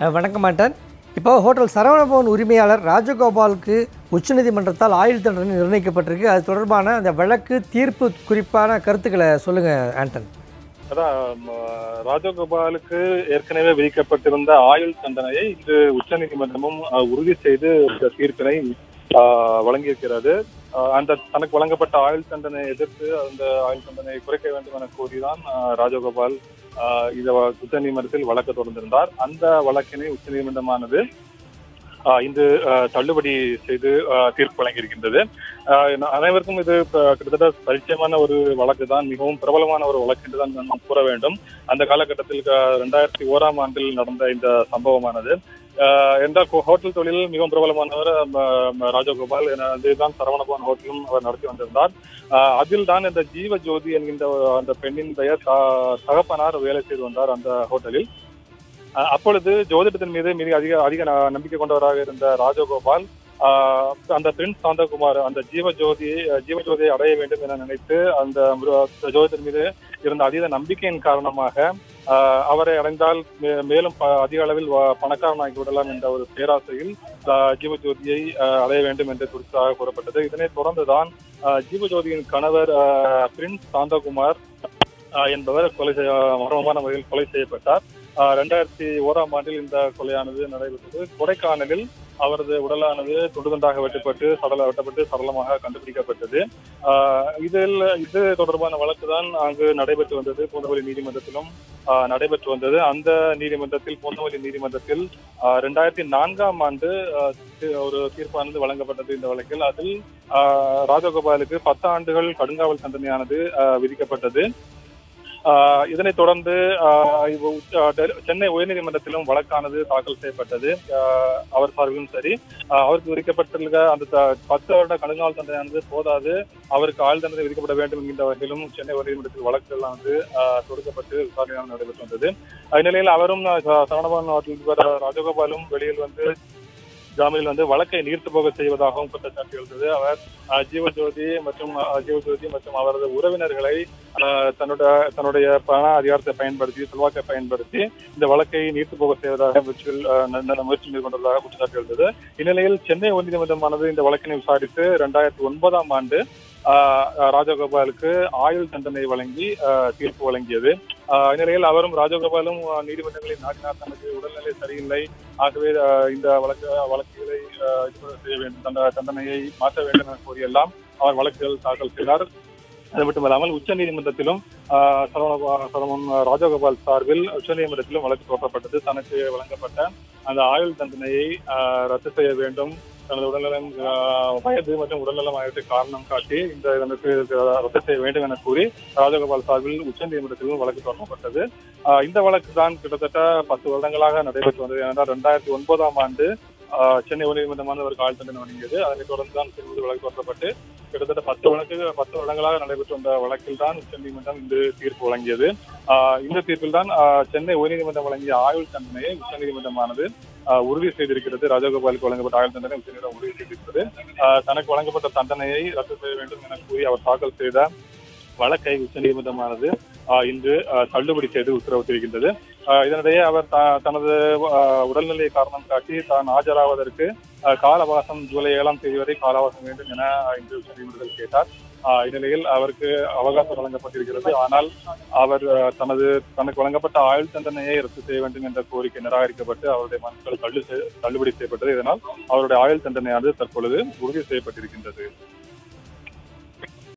வணக்க வணக்கம் இப்போ ஹோட்டல் சரவணபவன் உரிமையாளர் ராஜகோபாலுக்கு உச்சநீதிமன்றத்தால் ஆயுள் தண்டனை நிர்ணயிக்கப்பட்டிருக்கு. அது தொடர்பான அந்த வழக்கு தீர்ப்பு குறிப்பான கருத்துக்களை சொல்லுங்கள் ஆண்டன். அதான் ராஜகோபாலுக்கு ஏற்கனவே விதிக்கப்பட்டிருந்த ஆயுள் தண்டனையை இன்று உச்சநீதிமன்றமும் உறுதி செய்து தீர்ப்பினை வழங்கியிருக்கிறது. அந்த தனக்கு வழங்கப்பட்ட ஆயுள் தண்டனை எதிர்த்து அந்த ஆயுள் தண்டனை குறைக்க வேண்டும் என கூறிதான் ராஜகோபால் இத இந்த வ- உச்சநீதிமன்றத்தில் வழக்கு தொடர்ந்திருந்தார். அந்த வழக்கினை உச்சநீதிமன்றமானது அஹ், இன்று தள்ளுபடி செய்து தீர்ப்பு வழங்கியிருக்கின்றது. அனைவருக்கும் இது கிட்டத்தட்ட பரிச்சயமான ஒரு வழக்கு தான் மிகவும் பிரபலமான ஒரு வழக்கு என்று தான் நாம் கூற வேண்டும். அந்த காலகட்டத்தில் ரெண்டாயிரத்தி ஓராம் ஆண்டில் நடந்த இந்த சம்பவமானது. எந்த ஹோட்டல் தொழிலில் மிகவும் பிரபலமானவர் ராஜகோபால் இதுதான் சரவணபவன் ஹோட்டலும் அவர் நடத்தி வந்திருந்தார். அதில் தான் இந்த ஜீவ ஜோதி என்கின்ற அந்த பெண்ணின் பெயர் த- தகப்பனார் வேலை செய்து வந்தார் அந்த ஹோட்டலில். அப்பொழுது ஜோதிடத்தின் மீது மிக அதிக அதிக நம்பிக்கை கொண்டவராக இருந்த ராஜகோபால் அந்த பெண் சாந்தகுமார் அந்த ஜீவ ஜீவஜோதியை ஜீவஜோதியை அடைய வேண்டும் என நினைத்து அந்த ஜோதிடத்தின் மீது இருந்த அதீத நம்பிக்கையின் காரணமாக அவரை அடைந்தால் மே- மேலும் ப- அதிக அளவில் பணக்காரனாகி விடலாம் என்ற ஒரு பேராசையில் ஜீவஜோதியை அடைய வேண்டும் என்று குறித்தாக கூறப்பட்டது. இதனைத் தொடர்ந்துதான் ஜீவஜோதியின் கணவர் பிரின்ஸ் சாந்தகுமார் என்பவர் கொலை செய்ய மர்மமான முறையில் கொலை செய்யப்பட்டார். ரெண்டாயிரத்தி ஓராம் ஆண்டில் இந்த கொலையானது நடைபெற்றது. கொடைக்கானலில் அவரது உடலானது துண்டு துண்டாக வெட்டப்பட்டு சடல வெட்டப்பட்டு சடலமாக கண்டுபிடிக்கப்பட்டது. இதில் இது தொடர்பான வழக்கு தான் அங்கு நடைபெற்று வந்தது. பூந்தமல்லி நீதிமன்றத்திலும் நடைபெற்று வந்தது. அந்த நீதிமன்றத்தில் பூந்தமல்லி நீதிமன்றத்தில் ஆஹ் ரெண்டாயிரத்தி நான்காம் ஆண்டு ஒரு தீர்ப்பானது வழங்கப்பட்டது இந்த வழக்கில். அதில் ராஜகோபாலுக்கு பத்து ஆண்டுகள் கடுங்காவல் தண்டனையானது விதிக்கப்பட்டது. இதனைத் தொடர்ந்து சென்னை உயர்நீதிமன்றத்திலும் வழக்கானது தாக்கல் செய்யப்பட்டது. அவர் சார்பிலும் சரி. அவருக்கு விதிக்கப்பட்டிருக்க அந்த த- பத்து வருட கடுங்கால் தண்டனையானது போதாது. அவருக்கு ஆயுள் தண்டனை விதிக்கப்பட வேண்டும் என்கின்ற வகையிலும் சென்னை உயர்நீதிமன்றத்தில் வழக்குகள்லாம் வந்து தொடுக்கப்பட்டு விசாரணையாக நடைபெற்று வந்தது. இந்நிலையில் அவரும் சரணபவன் ச- அதிபர் ராஜகோபாலும் வெளியில் வந்து ஜாமீனில் வந்து வழக்கை நீர்த்து போக செய்வதாகவும் குற்றச்சாட்டு எழுந்தது. அவர் ஜீவஜோதி மற்றும் ஜீவஜோதி மற்றும் அவரது உறவினர்களை ஆஹ் தன்னோட தன்னுடைய பண அதிகாரத்தை பயன்படுத்தி செல்வாக்கை பயன்படுத்தி இந்த வழக்கை நீர்த்து போக செய்வதாக முயற்சி மேற்கொண்டதாக குற்றச்சாட்டு எழுந்தது. இந்நிலையில் சென்னை உயர்நீதிமன்றமானது இந்த வழக்கினை விசாரித்து இரண்டாயிரத்தி ஒன்பதாம் ஆண்டு ராஜகோபாலுக்கு ஆயுள் தண்டனை வழங்கி தீர்ப்பு வழங்கியது. இந்நிலையில் அவரும் ராஜகோபாலும் நீதிமன்றங்களை நீதிமன்றங்களில் நாடினார். தனக்கு உடல்நிலை சரியில்லை. ஆகவே இந்த வழக்கு வழக்குகளை செய்ய வேண்டும். தண்டனையை மாற்ற வேண்டும் என கோரியெல்லாம் அவர் வழக்குகள் தாக்கல் செய்தார். அது மட்டுமல்லாமல் உச்ச நீதிமன்றத்திலும் சரவண சரவணன் ராஜகோபால் சார்பில் உச்ச நீதிமன்றத்திலும் வழக்கு தொடரப்பட்டது தனக்கு வழங்கப்பட்ட அந்த ஆயுள் தண்டனையை ரத்து செய்ய வேண்டும். தனது உடல்நலம் வயது மற்றும் உடல்நலம் ஆகியவற்றை காரணம் காட்டி இந்த இதற்கு ரத்து செய்ய வேண்டும் என கூறி ராஜகோபால் சார்பில் உச்ச நீதிமன்றத்திலும் வழக்கு தொடரப்பட்டது ஆஹ் இந்த வழக்கு தான் கிட்டத்தட்ட பத்து வருடங்களாக நடைபெற்று வந்தது. ஏனென்றால் ரெண்டாயிரத்தி ஒன்பதாம் ஆண்டு ஆஹ் சென்னை உயர்நீதிமன்றமான ஒரு ஆயுள் தண்டனை வழங்கியது. அதனைத் தொடர்ந்து தான் வழக்கு தொடரப்பட்டு கிட்டத்தட்ட பத்து வழக்கு பத்து வருடங்களாக நடைபெற்று வந்த வழக்கில் தான் உச்சநீதிமன்றம் இந்த தீர்ப்பு வழங்கியது. இந்த தீர்ப்பில் தான் சென்னை உயர்நீதிமன்றம் வழங்கிய ஆயுள் தண்டனையை உச்சநீதிமன்றமானது உறுதி செய்திருக்கிறது. ராஜகோபாலுக்கு வழங்கப்பட்ட ஆயுள் தண்டனை உச்சநீதிமன்றம் உறுதி செய்திருக்கிறது. தனக்கு வழங்கப்பட்ட தண்டனையை ரத்து செய்ய வேண்டும் என கூறி அவர் தாக்கல் செய்த வழக்கை உச்சநீதிமன்றமானது இன்று தள்ளுபடி செய்து உத்தரவிட்டிருக்கின்றது. தெரிகின்றது இதனிடையே அவர் தனது உடல்நிலை காரணம் காட்டி தான் ஆஜராவதற்கு கால அவகாசம் ஜூலை ஏழாம் தேதி வரை கால அவகாசம் வேண்டும் என இன்று உச்சநீதிமன்றத்தில் கேட்டார். ஆஹ் இந்நிலையில் அவருக்கு அவகாசம் வழங்கப்பட்டிருக்கிறது. ஆனால் அவர் தனது தனக்கு வழங்கப்பட்ட ஆயுள் தண்டனையை ரத்து செய்ய வேண்டும் என்ற கோரிக்கை நிராகரிக்கப்பட்டு அவருடைய மனுக்கள் தள்ளு செய்- தள்ளுபடி செய்யப்பட்டது. இதனால் அவருடைய ஆயுள் தண்டனையானது தற்பொழுது உறுதி செய்யப்பட்டிருக்கின்றது.